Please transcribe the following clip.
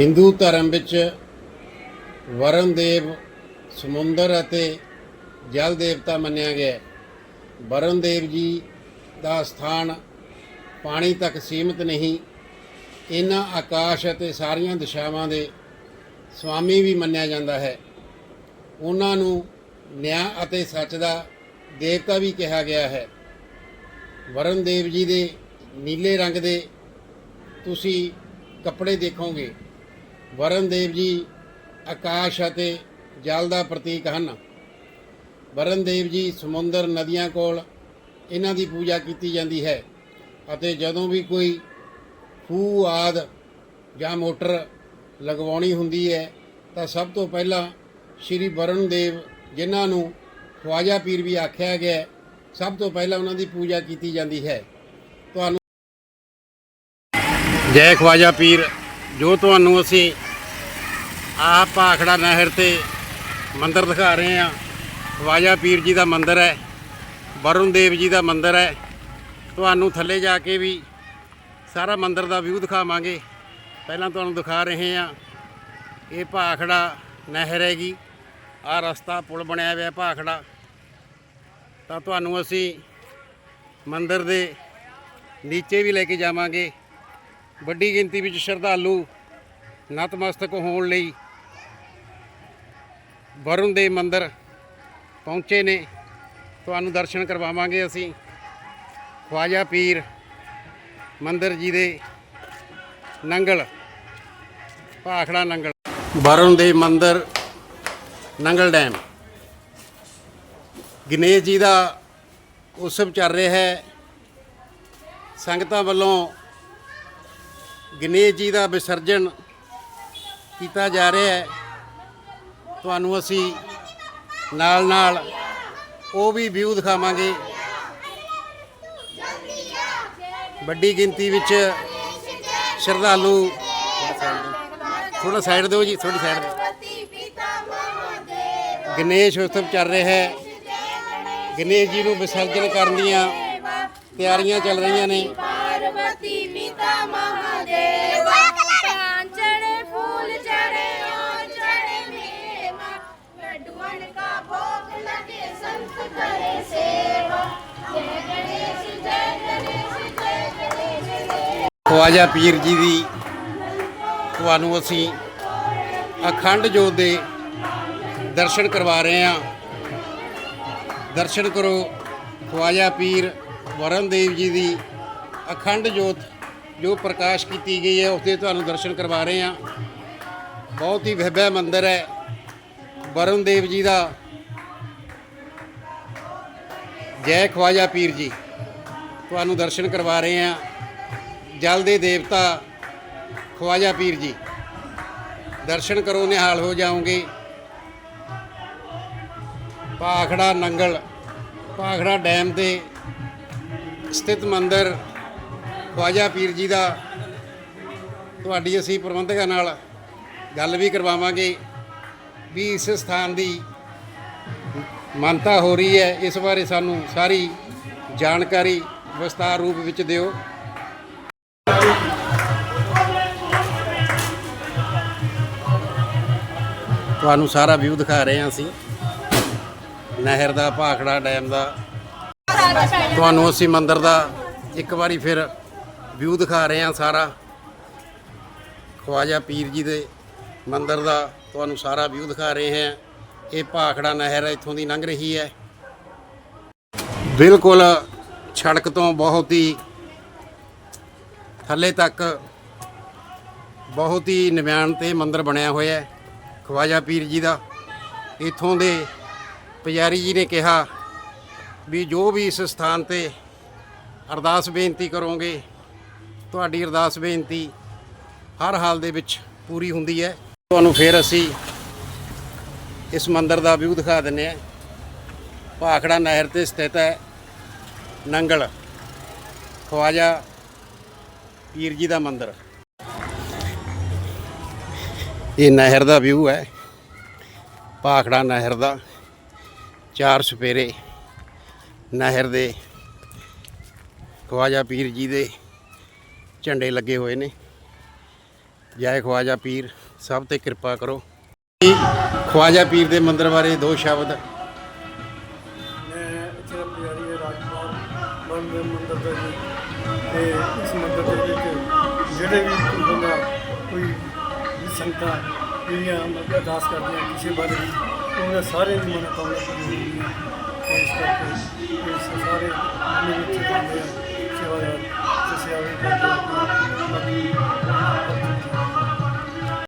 ਹਿੰਦੂ ਧਰਮ ਵਿੱਚ ਵਰਣ ਦੇਵ ਸਮੁੰਦਰ ਅਤੇ ਜਲ ਦੇਵਤਾ ਮੰਨਿਆ ਗਿਆ ਹੈ। ਵਰੁਣ ਦੇਵ ਜੀ ਦਾ ਸਥਾਨ ਪਾਣੀ ਤੱਕ ਸੀਮਿਤ ਨਹੀਂ, ਇਹਨਾਂ ਆਕਾਸ਼ ਅਤੇ ਸਾਰੀਆਂ ਦਿਸ਼ਾਵਾਂ ਦੇ ਸਵਾਮੀ ਵੀ ਮੰਨਿਆ ਜਾਂਦਾ ਹੈ। ਉਹਨਾਂ ਨੂੰ ਨਿਆਂ ਅਤੇ ਸੱਚ ਦਾ ਦੇਵਤਾ ਵੀ ਕਿਹਾ ਗਿਆ ਹੈ। ਵਰਣ ਦੇਵ ਜੀ ਦੇ ਨੀਲੇ ਰੰਗ ਦੇ ਤੁਸੀਂ ਕੱਪੜੇ ਦੇਖੋਗੇ। ਵਰਣ ਦੇਵ ਜੀ ਆਕਾਸ਼ ਅਤੇ ਜਲ ਦਾ ਪ੍ਰਤੀਕ ਹਨ। ਵਰੁਣ ਦੇਵ ਜੀ ਸਮੁੰਦਰ ਨਦੀਆਂ ਕੋਲ ਇਹਨਾਂ ਦੀ ਪੂਜਾ ਕੀਤੀ ਜਾਂਦੀ ਹੈ ਅਤੇ ਜਦੋਂ ਵੀ ਕੋਈ ਖੂਹ, ਆਦ ਜਾਂ ਮੋਟਰ ਲਗਵਾਉਣੀ ਹੁੰਦੀ ਹੈ ਤਾਂ ਸਭ ਤੋਂ ਪਹਿਲਾਂ ਸ਼੍ਰੀ ਵਰਣ ਦੇਵ ਜਿਨ੍ਹਾਂ ਨੂੰ ਖਵਾਜਾ ਪੀਰ ਵੀ ਆਖਿਆ ਗਿਆ ਸਭ ਤੋਂ ਪਹਿਲਾਂ ਉਹਨਾਂ ਦੀ ਪੂਜਾ ਕੀਤੀ ਜਾਂਦੀ ਹੈ। ਤੁਹਾਨੂੰ ਜੈ ਖਵਾਜਾ ਪੀਰ, ਜੋ ਤੁਹਾਨੂੰ ਅਸੀਂ ਆਹ ਭਾਖੜਾ ਨਹਿਰ ਤੇ ਮੰਦਿਰ ਦਿਖਾ ਰਹੇ ਹਾਂ। ਖਵਾਜਾ ਪੀਰ ਜੀ ਦਾ ਮੰਦਿਰ ਹੈ, ਵਰੁਣ ਦੇਵ ਜੀ ਦਾ ਮੰਦਿਰ ਹੈ। ਤੁਹਾਨੂੰ ਥੱਲੇ ਜਾ ਕੇ ਵੀ ਸਾਰਾ ਮੰਦਿਰ ਦਾ ਵਿਊ ਦਿਖਾਵਾਂਗੇ। ਪਹਿਲਾਂ ਤੁਹਾਨੂੰ ਦਿਖਾ ਰਹੇ ਹਾਂ, ਇਹ ਭਾਖੜਾ ਨਹਿਰ ਹੈਗੀ। ਆਹ ਰਸਤਾ ਪੁਲ ਬਣਿਆ ਹੋਇਆ ਭਾਖੜਾ। ਤਾਂ ਤੁਹਾਨੂੰ ਅਸੀਂ ਮੰਦਿਰ ਦੇ ਨੀਚੇ ਵੀ ਲੈ ਕੇ ਜਾਵਾਂਗੇ। ਵੱਡੀ ਗਿਣਤੀ ਵਿੱਚ ਸ਼ਰਧਾਲੂ ਨਤਮਸਤਕ ਹੋਣ ਲਈ ਵਰੁਣ ਦੇ ਮੰਦਿਰ ਪਹੁੰਚੇ ਨੇ। ਤੁਹਾਨੂੰ ਦਰਸ਼ਨ ਕਰਵਾਵਾਂਗੇ ਅਸੀਂ। ਖਵਾਜਾ ਪੀਰ ਮੰਦਿਰ ਜੀ ਦੇ ਨੰਗਲ, ਭਾਖੜਾ ਨੰਗਲ। ਵਰੁਣ ਦੇ ਮੰਦਿਰ ਨੰਗਲ ਡੈਮ। ਗਣੇਸ਼ ਜੀ ਦਾ ਉਤਸਵ ਚੱਲ ਰਿਹਾ ਹੈ। ਸੰਗਤਾਂ ਵੱਲੋਂ ਗਣੇਸ਼ ਜੀ ਦਾ ਵਿਸਰਜਨ ਕੀਤਾ ਜਾ ਰਿਹਾ ਹੈ। ਤੁਹਾਨੂੰ ਅਸੀਂ ਨਾਲ ਨਾਲ ਉਹ ਵੀ ਵਿਊ ਦਿਖਾਵਾਂਗੇ। ਵੱਡੀ ਗਿਣਤੀ ਵਿੱਚ ਸ਼ਰਧਾਲੂ ਥੋੜਾ ਸਾਈਡ ਦਿਓ ਜੀ ਥੋੜੀ ਸਾਈਡ ਦਿਓ। ਗਣੇਸ਼ ਉਤਸਵ ਚੱਲ ਰਿਹਾ ਹੈ। ਗਣੇਸ਼ ਜੀ ਨੂੰ ਵਿਸਰਜਨ ਕਰਨ ਦੀਆਂ ਤਿਆਰੀਆਂ ਚੱਲ ਰਹੀਆਂ ਨੇ। ਖਵਾਜਾ ਪੀਰ ਜੀ ਦੀ। ਤੁਹਾਨੂੰ ਅਸੀਂ ਅਖੰਡ ਜੋਤ ਦੇ ਦਰਸ਼ਨ ਕਰਵਾ ਰਹੇ ਹਾਂ। ਦਰਸ਼ਨ ਕਰੋ। ਖਵਾਜਾ ਪੀਰ ਵਰਨ ਦੇਵ ਜੀ ਦੀ ਅਖੰਡ ਜੋਤ ਜੋ ਪ੍ਰਕਾਸ਼ ਕੀਤੀ ਗਈ ਹੈ ਉਸ ਦੇ ਤੁਹਾਨੂੰ ਦਰਸ਼ਨ ਕਰਵਾ ਰਹੇ ਹਾਂ। ਬਹੁਤ ਹੀ ਭव्य ਮੰਦਿਰ ਹੈ। ਵਰਨ ਦੇਵ ਜੀ ਦਾ। ਜੈ ਖਵਾਜਾ ਪੀਰ ਜੀ। ਤੁਹਾਨੂੰ ਦਰਸ਼ਨ ਕਰਵਾ ਰਹੇ ਹਾਂ। ਜਲ ਦੇ ਦੇਵਤਾ ਖਵਾਜਾ ਪੀਰ ਜੀ। ਦਰਸ਼ਨ ਕਰੋ, ਨਿਹਾਲ ਹੋ ਜਾਓਗੇ। ਪਾਖੜਾ ਨੰਗਲ ਪਾਖੜਾ ਡੈਮ ਤੇ ਸਥਿਤ ਮੰਦਿਰ ਖਵਾਜਾ ਪੀਰ ਜੀ ਦਾ। ਤੁਹਾਡੀ ਅਸੀਂ ਪ੍ਰਬੰਧਕਾਂ ਨਾਲ ਗੱਲ ਵੀ ਕਰਵਾਵਾਂਗੇ ਵੀ ਇਸ ਸਥਾਨ ਦੀ ਮਾਨਤਾ ਹੋ ਰਹੀ ਹੈ। ਇਸ ਬਾਰੇ ਸਾਨੂੰ ਸਾਰੀ ਜਾਣਕਾਰੀ ਵਿਸਤਾਰ ਰੂਪ ਵਿੱਚ ਦਿਓ। ਤੁਹਾਨੂੰ ਸਾਰਾ ਵਿਊ ਦਿਖਾ ਰਹੇ ਹਾਂ ਅਸੀਂ। ਨਹਿਰ ਦਾ, ਭਾਖੜਾ ਡੈਮ ਦਾ। ਤੁਹਾਨੂੰ ਅਸੀਂ ਮੰਦਿਰ ਦਾ ਇੱਕ ਵਾਰੀ ਫਿਰ ਵਿਊ ਦਿਖਾ ਰਹੇ ਹਾਂ ਸਾਰਾ। ਖਵਾਜਾ ਪੀਰ ਜੀ ਦੇ ਮੰਦਿਰ ਦਾ ਤੁਹਾਨੂੰ ਸਾਰਾ ਵਿਊ ਦਿਖਾ ਰਹੇ ਹਾਂ। ਇਹ ਭਾਖੜਾ ਨਹਿਰ ਇੱਥੋਂ ਦੀ ਲੰਘ ਰਹੀ ਹੈ। ਬਿਲਕੁਲ ਸੜਕ ਤੋਂ ਬਹੁਤ ਹੀ ਥੱਲੇ ਤੱਕ ਬਹੁਤ ਹੀ ਨਿਮਾਣ ਤੇ ਮੰਦਿਰ ਬਣਿਆ ਹੋਇਆ ਹੈ। ਖਵਾਜਾ ਪੀਰ ਜੀ ਦਾ। ਇਥੋਂ ਦੇ ਪੁਜਾਰੀ ਜੀ ਨੇ ਕਿਹਾ ਵੀ ਜੋ ਵੀ ਇਸ ਸਥਾਨ ਤੇ ਅਰਦਾਸ ਬੇਨਤੀ ਕਰੋਗੇ, ਤੁਹਾਡੀ ਅਰਦਾਸ ਬੇਨਤੀ ਹਰ ਹਾਲ ਦੇ ਵਿੱਚ ਪੂਰੀ ਹੁੰਦੀ ਹੈ। ਤੁਹਾਨੂੰ ਫਿਰ ਅਸੀਂ ਇਸ ਮੰਦਿਰ ਦਾ ਵਿਊ ਦਿਖਾ ਦਿੰਨੇ ਆ ਭਾਖੜਾ ਨਹਿਰ ਤੇ ਸਥਿਤ ਹੈ ਨੰਗਲ। ਖਵਾਜਾ ਪੀਰ ਜੀ ਦਾ ਮੰਦਿਰ। ਇਹ ਨਹਿਰ ਦਾ ਵਿਊ ਹੈ। ਭਾਖੜਾ ਨਹਿਰ ਦਾ। ਚਾਰ ਸਪੇਰੇ ਨਹਿਰ ਦੇ ਖਵਾਜਾ ਪੀਰ ਜੀ ਦੇ ਝੰਡੇ ਲੱਗੇ ਹੋਏ ਨੇ। ਜੈ ਖਵਾਜਾ ਪੀਰ, ਸਭ ਤੇ ਕਿਰਪਾ ਕਰੋ। ਖਵਾਜਾ ਪੀਰ ਦੇ ਮੰਦਰ ਬਾਰੇ ਦੋ ਸ਼ਬਦ। ਮੈਂ ਇੱਥੇ ਦਾ ਪੁਜਾਰੀ ਹੈ ਰਾਜਕੁਮਾਰ ਮੰਦਰ ਮੰਦਰ ਦਾ ਜੀ ਤੇ ਇਸ ਮੰਦਰ ਦੇ ਵਿੱਚ ਜਿਹੜੇ ਵੀ ਬੰਦਾ ਕੋਈ ਸੰਗਤਾਂ ਜਿਹੜੀਆਂ ਮਤਲਬ ਅਰਦਾਸ ਕਰਦੀਆਂ ਕਿਸੇ ਬਾਰੇ ਵੀ, ਉਹਨਾਂ ਸਾਰੇ ਦੀ ਮਨੋਕਾਮਨਾ ਪੂਰੀ ਹੁੰਦੀ ਹੈ। ਇਸ ਕਰਕੇ ਇਸ ਸਾਰੇ ਮਨ ਵਿੱਚ ਹੁੰਦੇ ਆ ਸੇਵਾ ਕਰਦੇ